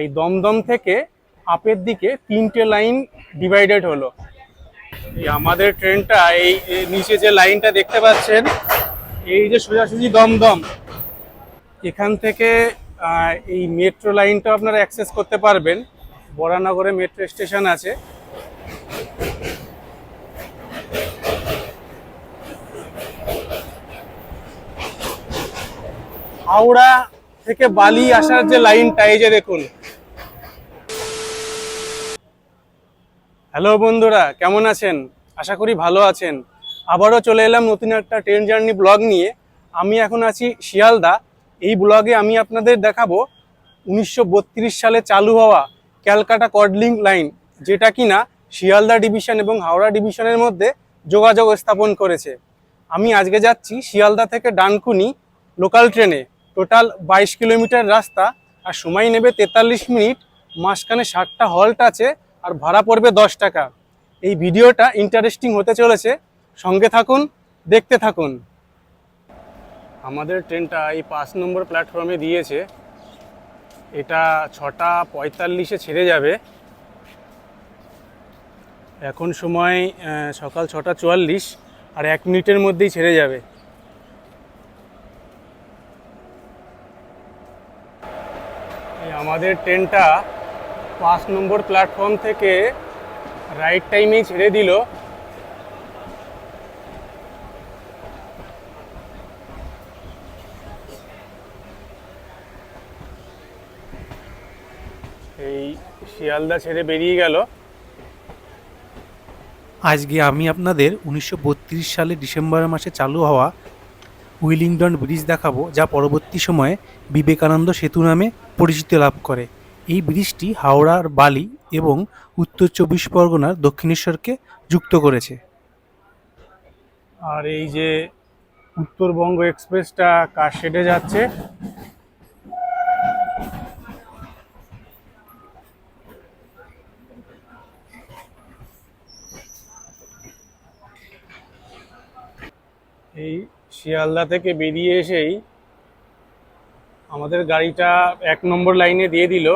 এই দমদম থেকে আপের দিকে তিনটে লাইন ডিভাইডেড হলো। আমাদের ট্রেনটা, এই নিচে যে লাইনটা দেখতে পাচ্ছেন, এই যে সোজাসুজি দমদম, এখান থেকে এই মেট্রো লাইনটা আপনারা অ্যাক্সেস করতে পারবেন। বরানগরে মেট্রো স্টেশন আছে। হাওড়া থেকে বালি আসার যে লাইনটা, এই যে দেখুন হ্যালো বন্ধুরা, কেমন আছেন? আশা করি ভালো আছেন। আবারও চলে এলাম নতুন একটা ট্রেন জার্নি ব্লগ নিয়ে। আমি এখন আছি শিয়ালদা। এই ব্লগে আমি আপনাদের দেখাবো উনিশশো বত্রিশ সালে চালু হওয়া ক্যালকাটা কডলিং লাইন, যেটা কিনা শিয়ালদা ডিভিশন এবং হাওড়া ডিভিশনের মধ্যে যোগাযোগ স্থাপন করেছে। আমি আজকে যাচ্ছি শিয়ালদা থেকে ডানকুনি লোকাল ট্রেনে। টোটাল বাইশ কিলোমিটার রাস্তা আর সময় নেবে তেতাল্লিশ মিনিট। মাঝখানে ষাটটা হল্ট আছে। আর ভাড়া পড়বে দশ টাকা। এই ভিডিওটা ইন্টারেস্টিং হতে চলেছে। সঙ্গে থাকুন, দেখতে থাকুন। আমাদের ট্রেনটা এই পাঁচ নম্বর প্ল্যাটফর্মে দিয়েছে। এটা ছটা পঁয়তাল্লিশে ছেড়ে যাবে। এখন সময় সকাল ছটা চুয়াল্লিশ আর এক মিনিটের মধ্যেই ছেড়ে যাবে। আমাদের ট্রেনটা পাঁচ নম্বর প্ল্যাটফর্ম থেকে রাইট টাইমেই ছেড়ে দিল। এই শিয়ালদা ছেড়ে বেরিয়ে গেল। আজকে আমি আপনাদের উনিশশো বত্রিশ সালে ডিসেম্বর মাসে চালু হওয়া উইলিংডন ব্রিজ দেখাবো, যা পরবর্তী সময়ে বিবেকানন্দ সেতু নামে পরিচিতি লাভ করে। এই ব্রিজটি হাওড়ার বালি এবং উত্তর চব্বিশ পরগনার দক্ষিণেশ্বরকে যুক্ত করেছে। আর এই যে উত্তরবঙ্গ এক্সপ্রেসটা কাশশেডে যাচ্ছে? এই শিয়ালদা থেকে বেরিয়ে এসেই আমাদের গাড়িটা এক নম্বর লাইনে দিয়ে দিল।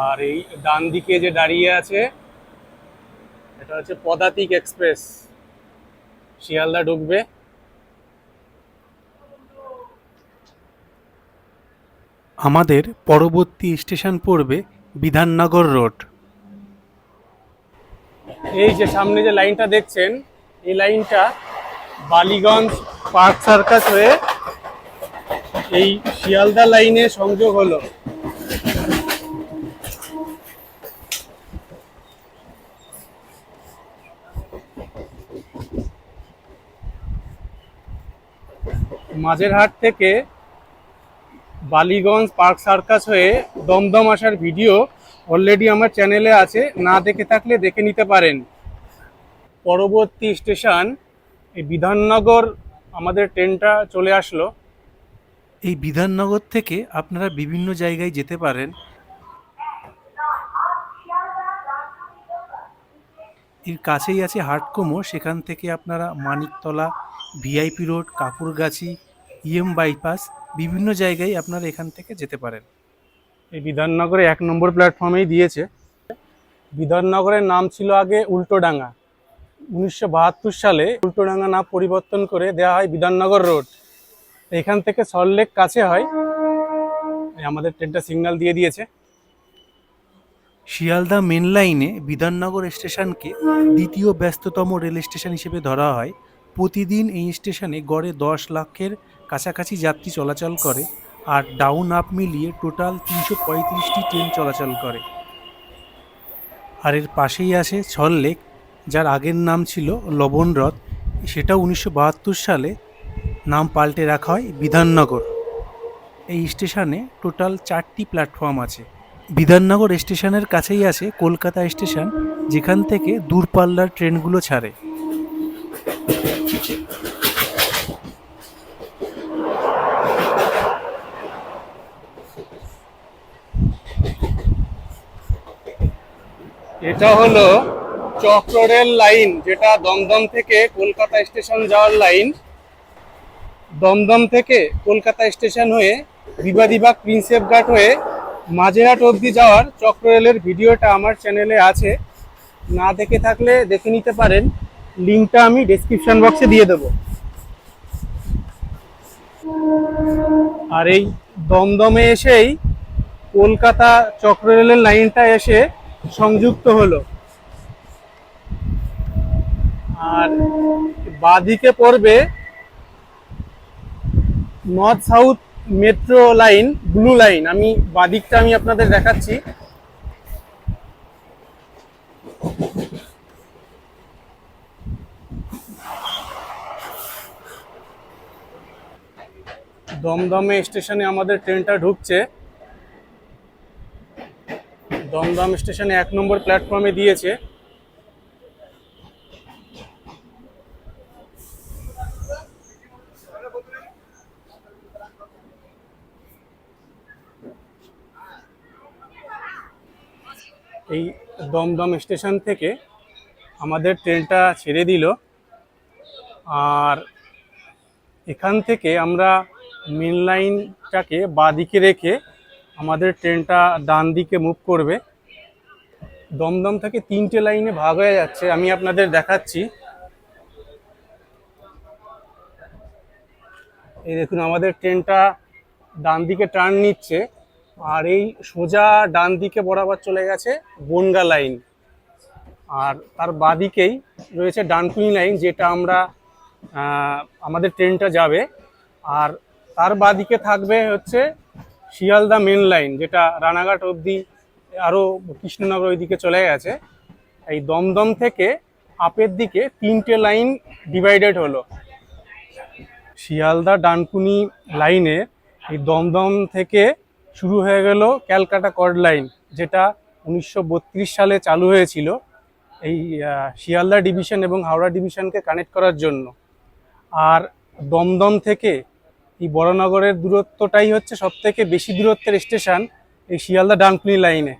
আর এই ডান দিকে যে দাঁড়িয়ে আছে এটা হচ্ছে পদাতিক এক্সপ্রেস। শিয়ালদা ঢুকবে। আমাদের পরবর্তী স্টেশন পড়বে বিধাননগর রোড। এই যে সামনে যে লাইনটা দেখছেন এই লাইনটা বালিগঞ্জ পার্ক সার্কাস হয়ে এই শিয়ালদা লাইনে সংযোগ হলো। মাঝেরহাট থেকে বালিগঞ্জ পার্ক সার্কাস হয়ে দমদম আসার ভিডিও অলরেডি আমার চ্যানেলে আছে। না দেখে থাকলে দেখে নিতে পারেন। পরবর্তী স্টেশন, এই বিধাননগর আমাদের ট্রেনটা চলে আসলো। এই বিধাননগর থেকে আপনারা বিভিন্ন জায়গায় যেতে পারেন। এর কাছেই আছে হাটকোমো। সেখান থেকে আপনারা Maniktala, VIP road, Kankurgachi EM bypass বিভিন্ন জায়গায় আপনারা এখান থেকে যেতে পারেন। এই বিধাননগরে এক নম্বর প্ল্যাটফর্মেই দিয়েছে। বিধাননগরের নাম ছিল আগে উল্টোডাঙ্গা। উনিশশো বাহাত্তর সালে উল্টোডাঙ্গা নাম পরিবর্তন করে দেওয়া হয় বিধাননগর রোড। এখান থেকে সল্টলেক কাছে হয়। আমাদের ট্রেনটা সিগন্যাল দিয়ে দিয়েছে। শিয়ালদা মেন লাইনে বিধাননগর স্টেশনকে দ্বিতীয় ব্যস্ততম রেল স্টেশন হিসেবে ধরা হয়। প্রতিদিন এই স্টেশনে গড়ে দশ লাখের কাছাকাছি যাত্রী চলাচল করে আর ডাউন আপ মিলিয়ে টোটাল তিনশো পঁয়ত্রিশটি ট্রেন চলাচল করে। আর এর পাশেই আছে ছললেক যার আগের নাম ছিল লবণ লবণরথ সেটা উনিশশো সালে নাম পাল্টে রাখা হয় বিধাননগর। এই স্টেশনে টোটাল চারটি প্ল্যাটফর্ম আছে। বিধাননগর স্টেশনের কাছেই আছে কলকাতা স্টেশন, যেখান থেকে দূরপাল্লার ট্রেনগুলো ছাড়ে। এটা হলো চক্ররেল লাইন, যেটা দমদম থেকে কলকাতা স্টেশন যাওয়ার লাইন। দমদম থেকে কলকাতা স্টেশন হয়ে বিবাদীবাগ প্রিন্সেপ ঘাট হয়ে মাঝেরহাট অবধি যাওয়ার চক্র রেলের ভিডিওটা আমার চ্যানেলে আছে। না দেখে থাকলে দেখে নিতে পারেন। লিঙ্কটা আমি ডেসক্রিপশন বক্সে দিয়ে দেবো। আর এই দমদমে এসেই কলকাতা চক্র রেলের লাইনটা এসে সংযুক্ত হলো। আর বাদিকে পড়বে north south metro line, blue line. আমি বাদিকটা আমি আপনাদের দেখাচ্ছি। দমদমে স্টেশনে আমাদের ট্রেনটা ঢুকছে। দমদম স্টেশনে এক নম্বর প্ল্যাটফর্মে দিয়েছে। এই দমদম স্টেশন থেকে আমাদের ট্রেনটা ছেড়ে দিল। আর এখান থেকে আমরা মেন লাইনটাকে বাঁদিকে রেখে আমাদের ট্রেনটা ডান দিকে মুভ করবে। দমদম থেকে তিনটে লাইনে ভাগ হয়ে যাচ্ছে। আমি আপনাদের দেখাচ্ছি। এই দেখুন, আমাদের ট্রেনটা ডান দিকে টার্ন নিচ্ছে আর এই সোজা ডান দিকে বরাবর চলে গেছে বনগা লাইন আর তার বাদিকেই রয়েছে ডানকুনি লাইন যেটা আমরা আমাদের ট্রেনটা যাবে। আর তার বাদিকে থাকবে হচ্ছে শিয়ালদা মেন লাইন যেটা রানাঘাট অবধি আরও কৃষ্ণনগর ওইদিকে চলে গেছে, এই দমদম থেকে আপের দিকে তিনটে লাইন ডিভাইডেড হলো। শিয়ালদা ডানকুনি লাইনে এই দমদম থেকে শুরু হয়ে গেল ক্যালকাটা কর্ড লাইন যেটা উনিশশো বত্রিশ সালে চালু হয়েছিল এই শিয়ালদা ডিভিশন এবং হাওড়া ডিভিশনকে কানেক্ট করার জন্য। আর দমদম থেকে এই বড়নগরের দূরত্বটাই হচ্ছে সব থেকে বেশি দূরত্বের স্টেশন এই শিয়ালদা ডানকুনি লাইনে।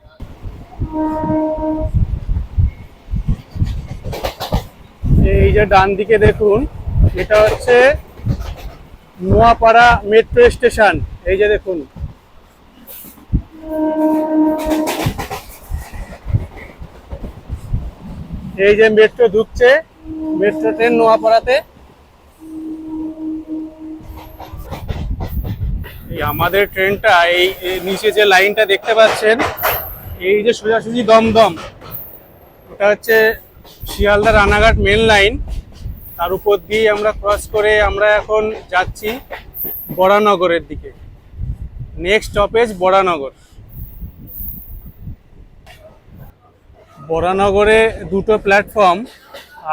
এই যে ডান দিকে দেখুন, এটা হচ্ছে নোয়াপাড়া মেট্রো স্টেশন। এই যে দেখুন। এই যে মেট্রো ঢুকছে, মেট্রো ট্রেন নোয়াপাড়াতে। এই আমাদের ট্রেনটা, এই নিচে যে লাইনটা দেখতে পাচ্ছেন, এই যে সোজাসুজি দমদম, ওটা হচ্ছে শিয়ালদা রানাঘাট মেন লাইন তার উপর দিয়ে আমরা ক্রস করে আমরা এখন যাচ্ছি বরানগরের দিকে। নেক্সট স্টপেজ বরানগর বরানগরে দুটো প্ল্যাটফর্ম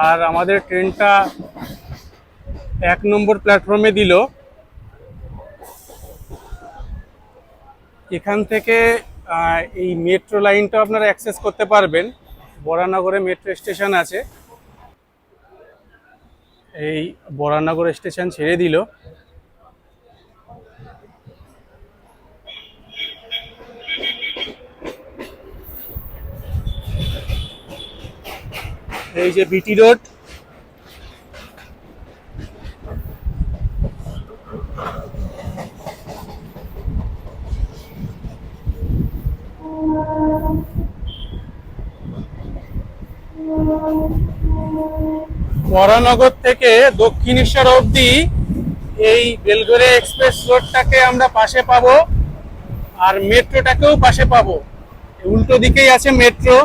আর আমাদের ট্রেনটা এক নম্বর প্ল্যাটফর্মে দিল। এখান থেকে এই মেট্রো লাইনটা আপনারা অ্যাক্সেস করতে পারবেন। বরানগরে মেট্রো স্টেশন আছে। এই বরানগর স্টেশন ছেড়ে দিল। এই যে বিটি রোড বরানগর থেকে দক্ষিণেশ্বর অবধি এই বেলগড়ে এক্সপ্রেস রোডটাকে আমরা পাশে পাবো, আর মেট্রোটাকেও পাশে পাবো। উল্টো দিকেই আছে মেট্রো।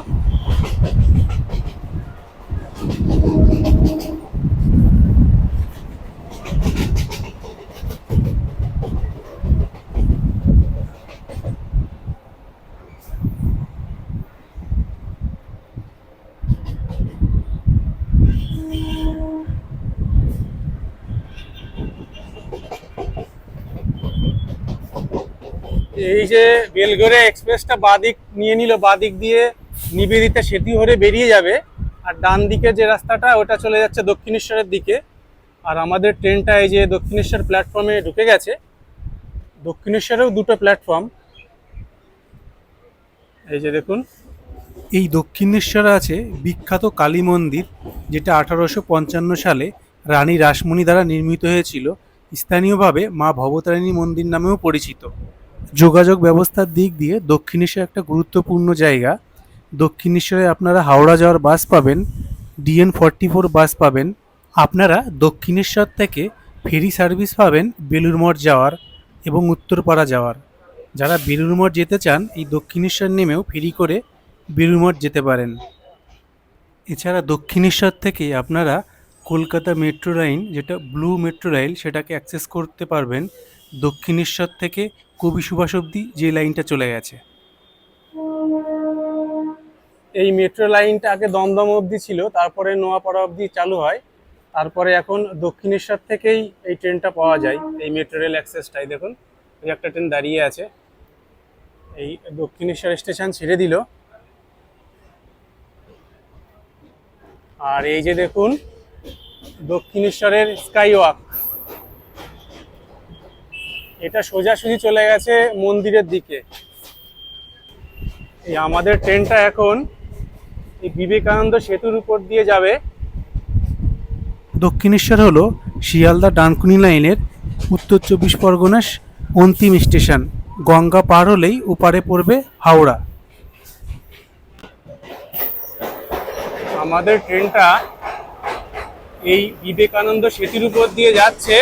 এই যে বেলগড়ে এক্সপ্রেসটা বাদিক নিয়ে নিল, বাদিক দিয়ে নিবেদিতা সেতু হয়ে বেরিয়ে যাবে। আর ডান দিকে যে রাস্তাটা, ওটা চলে যাচ্ছে দক্ষিণেশ্বরের দিকে। আর আমাদের ট্রেনটা এই যে দক্ষিণেশ্বর প্ল্যাটফর্মে ঢুকে গেছে। দক্ষিণেশ্বরেও দুটো প্ল্যাটফর্ম। এই যে দেখুন। এই দক্ষিণেশ্বরে আছে বিখ্যাত কালী মন্দির, যেটা আঠারোশো পঞ্চান্ন সালে রানী রাসমণি দ্বারা নির্মিত হয়েছিল। স্থানীয়ভাবে মা ভবতারিণী মন্দির নামেও পরিচিত। যোগাযোগ ব্যবস্থার দিক দিয়ে দক্ষিণেশ্বর একটা গুরুত্বপূর্ণ জায়গা। দক্ষিণেশ্বরে আপনারা হাওড়া যাওয়ার বাস পাবেন, ডিএন ফর্টি ফোর বাস পাবেন। আপনারা দক্ষিণেশ্বর থেকে ফেরি সার্ভিস পাবেন বেলুর মঠ যাওয়ার এবং উত্তরপাড়া যাওয়ার। যারা বেলুর মঠ যেতে চান, এই দক্ষিণেশ্বর নেমেও ফেরি করে বেলুর মঠ যেতে পারেন। এছাড়া দক্ষিণেশ্বর থেকে আপনারা কলকাতা মেট্রো লাইন যেটা ব্লু মেট্রো রেল, সেটাকে অ্যাক্সেস করতে পারবেন। দক্ষিণেশ্বর থেকে কবি সুভাষ অব্দি যে লাইনটা চলে গেছে। এই মেট্রো লাইনটা আগে দমদম অবধি ছিল, তারপরে নোয়াপাড়া অবধি চালু হয়, তারপরে এখন দক্ষিণেশ্বর থেকেই এই ট্রেনটা পাওয়া যায়, এই মেট্রো রেল অ্যাক্সেসটাই দেখুন, ওই একটা ট্রেন দাঁড়িয়ে আছে, এই দক্ষিণেশ্বর স্টেশন ছেড়ে দিল। আর এই যে দেখুন, দক্ষিণেশ্বরের স্কাই ওয়াক এটা সোজাসুজি চলে গেছে মন্দিরের দিকে। এই আমাদের ট্রেনটা এখন এই বিবেকানন্দ সেতুর উপর দিয়ে যাবে। দক্ষিণেশ্বর হলো শিয়ালদা ডানকুনি লাইনের উত্তর চব্বিশ পরগনার অন্তিম স্টেশন। গঙ্গা পার হলেই ওপারে পড়বে হাওড়া। আমাদের ট্রেনটা এই বিবেকানন্দ সেতুর উপর দিয়ে যাচ্ছে।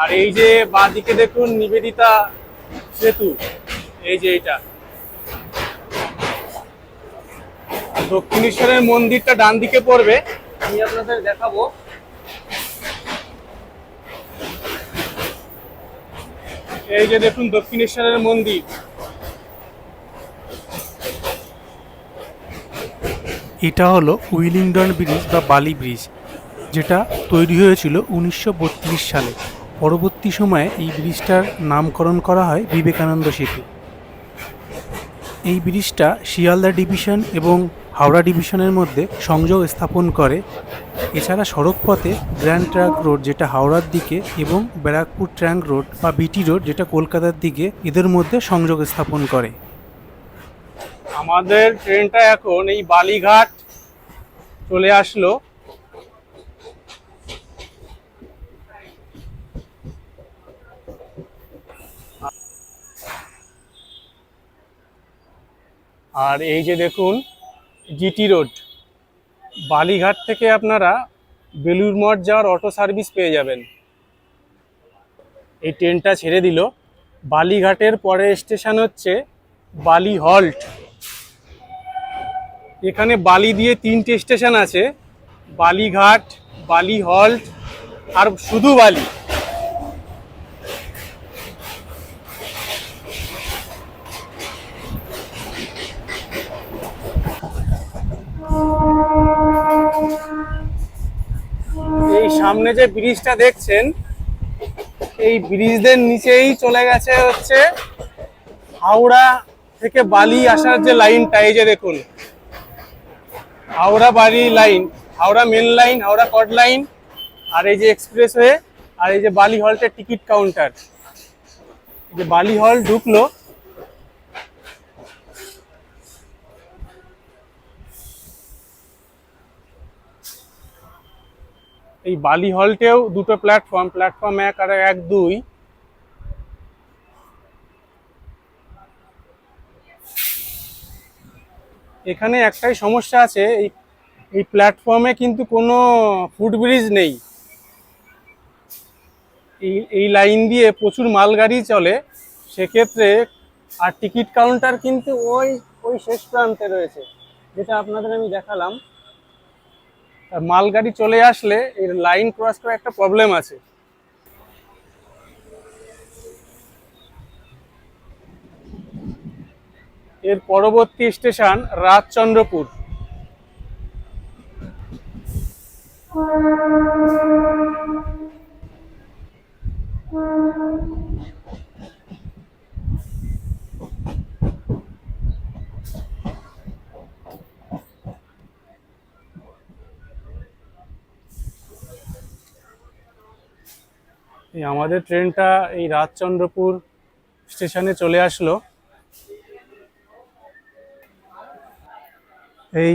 আর এই যে বাঁদিকে দেখুন নিবেদিতা সেতু, এই যে এটা। দক্ষিণেশ্বরের মন্দিরটা ডান দিকে পড়বে, আমি আপনাদের দেখাবো। এই যে দেখুন দক্ষিণেশ্বরের মন্দির। এটা হলো উইলিংডন ব্রিজ বা বালি ব্রিজ, যেটা তৈরি হয়েছিল উনিশশো বত্রিশ সালে। পরবর্তী সময়ে এই ব্রিজটার নামকরণ করা হয় বিবেকানন্দ সেতু। এই ব্রিজটা শিয়ালদা ডিভিশন এবং হাওড়া ডিভিশনের মধ্যে সংযোগ স্থাপন করে। এছাড়া সড়কপথে গ্র্যান্ড ট্র্যাঙ্ক রোড যেটা হাওড়ার দিকে এবং ব্যারাকপুর ট্র্যাঙ্ক রোড বা বিটি রোড যেটা কলকাতার দিকে, এদের মধ্যে সংযোগ স্থাপন করে। আমাদের ট্রেনটা এখন এই বালিঘাট চলে আসলো। আর এই যে দেখুন জিটি রোড, বালিঘাট থেকে আপনারা বেলুর মঠ যাওয়ার অটো সার্ভিস পেয়ে যাবেন। এই ট্রেনটা ছেড়ে দিল। বালিঘাটের পরের স্টেশন হচ্ছে বালি হল্ট। এখানে বালি দিয়ে তিনটে স্টেশন আছে, বালিঘাট, বালি হল্ট, আর শুধু বালি এই সামনে যে ব্রিজটা দেখছেন, এই ব্রিজদের নিচেই চলে গেছে হচ্ছে হাওড়া থেকে বালি আসার যে লাইনটা, এই যে দেখুন। হাওড়া বাড়ি line, Howrah main line Howrah কট লাইন আর এই যে এক্সপ্রেসওয়ে আর এই যে বালি হলটের টিকিট কাউন্টার যে বালি হল ঢুকলো এই বালি হলটেও দুটো প্ল্যাটফর্ম প্ল্যাটফর্ম এক আর এক দুই। এখানে একটাই সমস্যা আছে, এই এই প্ল্যাটফর্মে কিন্তু কোনো ফুটব্রিজ নেই। এই এই লাইন দিয়ে প্রচুর মালগাড়ি চলে, সেক্ষেত্রে আর টিকিট কাউন্টার কিন্তু ওই ওই শেষ প্রান্তে রয়েছে, যেটা আপনাদের আমি দেখালাম। মালগাড়ি চলে আসলে এর লাইন ক্রস করা একটা প্রবলেম আছে। এর পরবর্তী স্টেশন রাজচন্দ্রপুর। এই আমাদের ট্রেনটা এই রাজচন্দ্রপুর স্টেশনে চলে আসলো। এই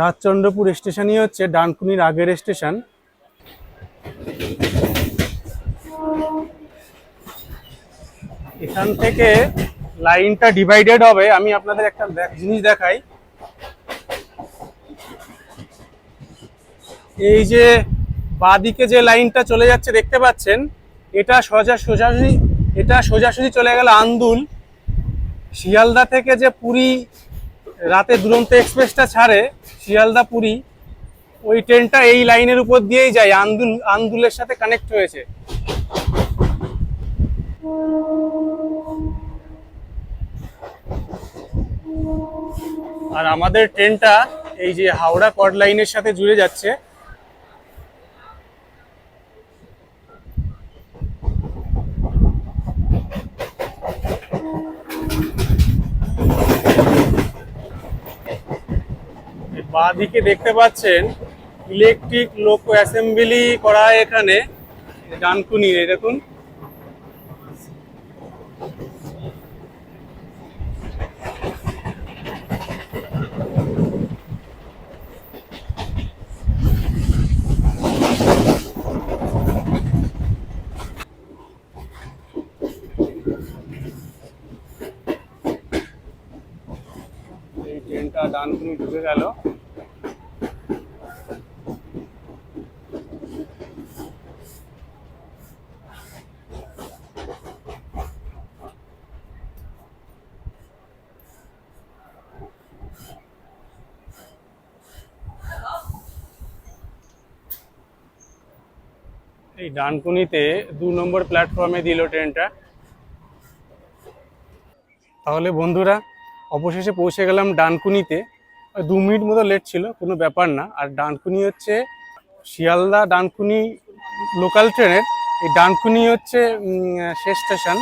রাজচন্দ্রপুর স্টেশনই হচ্ছে ডানকুনির আগের স্টেশন। এখান থেকে লাইনটা ডিভাইডেড হবে। আমি আপনাদের একটা জিনিস দেখাই। এই যে বাঁদিকে যে লাইনটা চলে যাচ্ছে, দেখতে পাচ্ছেন? এটা সোজা সোজাসুজি, এটা সোজাসুজি চলে গেল আন্দুল। শিয়ালদা থেকে যে পুরী, রাতে দুরন্ত এক্সপ্রেসটা ছাড়ে, শিয়ালদা পুরী, ওই ট্রেনটা এই লাইনের উপর দিয়েই যায়, আন্দুল, আন্দুলের সাথে কানেক্ট হয়েছে। আর আমাদের ট্রেনটা এই যে হাওড়া কড লাইনের সাথে জুড়ে যাচ্ছে বাঁ দিকে দেখতে পাচ্ছেন ইলেকট্রিক লোক অ্যাসেম্বলি করা এখানে। ডানকুনি দেখুন। ট্রেনটা ডানকুনি ঢুকে গেল এই ডানকুনিতে দু নম্বর প্ল্যাটফর্মে দিল ট্রেনটা তাহলে বন্ধুরা, অবশেষে পৌঁছে গেলাম ডানকুনিতে। দু মিনিট মতো লেট ছিল, কোনো ব্যাপার না। আর ডানকুনি হচ্ছে শিয়ালদা ডানকুনি লোকাল ট্রেনের এই ডানকুনি হচ্ছে শেষ স্টেশন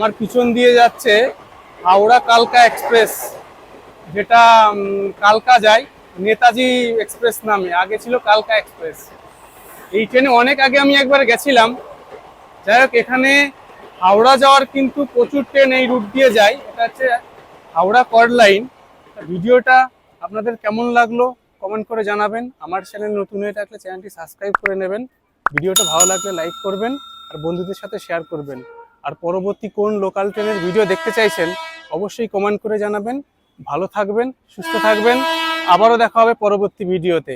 আমার পিছন দিয়ে যাচ্ছে হাওড়া কালকা এক্সপ্রেস, যেটা কালকা যায় নেতাজি এক্সপ্রেস নামে, আগে ছিল কালকা এক্সপ্রেস। এই ট্রেনে অনেক আগে আমি একবার গেছিলাম। যাই হোক, এখানে হাওড়া যাওয়ার কিন্তু প্রচুর ট্রেন এই রুট দিয়ে যায়। এটা হচ্ছে হাওড়া কড লাইন। ভিডিওটা আপনাদের কেমন লাগল কমেন্ট করে জানাবেন। আমার চ্যানেল নতুন হয়ে থাকলে চ্যানেলটি সাবস্ক্রাইব করে নেবেন। ভিডিওটা ভালো লাগলে লাইক করবেন আর বন্ধুদের সাথে শেয়ার করবেন। আর পরবর্তী কোন লোকাল ট্রেনের ভিডিও দেখতে চাইছেন, অবশ্যই কমেন্ট করে জানাবেন। ভালো থাকবেন, সুস্থ থাকবেন। আবারও দেখা হবে পরবর্তী ভিডিওতে